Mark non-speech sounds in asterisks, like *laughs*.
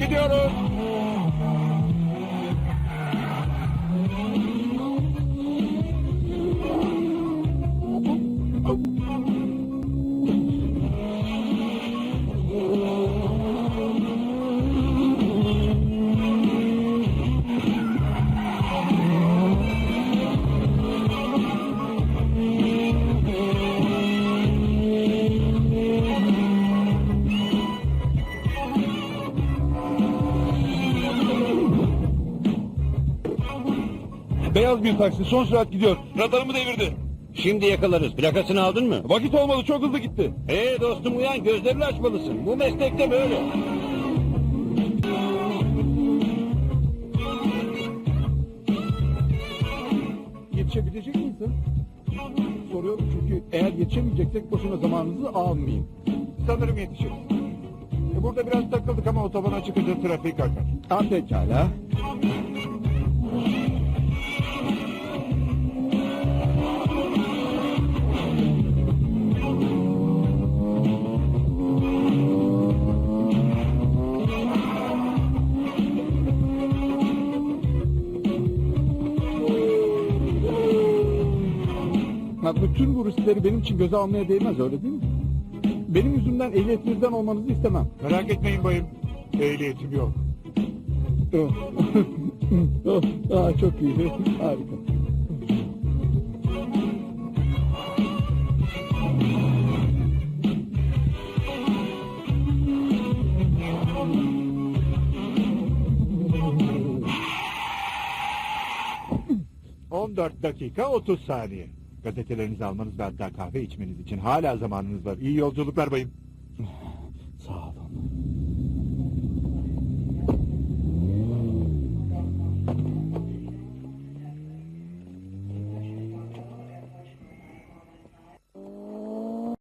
Gidiyoruz. Beyaz bir taksi son sürat gidiyor. Radarımı devirdi. Şimdi yakalarız. Plakasını aldın mı? Vakit olmadı çok hızlı gitti. Hey dostum uyan gözlerini açmalısın. Bu meslekte böyle. Yetişebilecek misin? Soruyorum çünkü eğer yetişemeyeceksek boşuna zamanınızı almayayım. Sanırım yetişiriz. E, Burada biraz takıldık ama otobana çıkınca trafik akar. Ha pekala. Ha, bütün bu riskleri benim için göze almaya değmez öyle değil mi? Benim yüzümden ehliyetinizden olmanızı istemem. Merak etmeyin bayım. Ehliyetim yok. Oh. *laughs* oh, aa, çok iyi. Harika. Hı. 14 dakika 30 saniye. Gazetelerinizi almanız ve hatta kahve içmeniz için hala zamanınız var. İyi yolculuklar bayım. *laughs*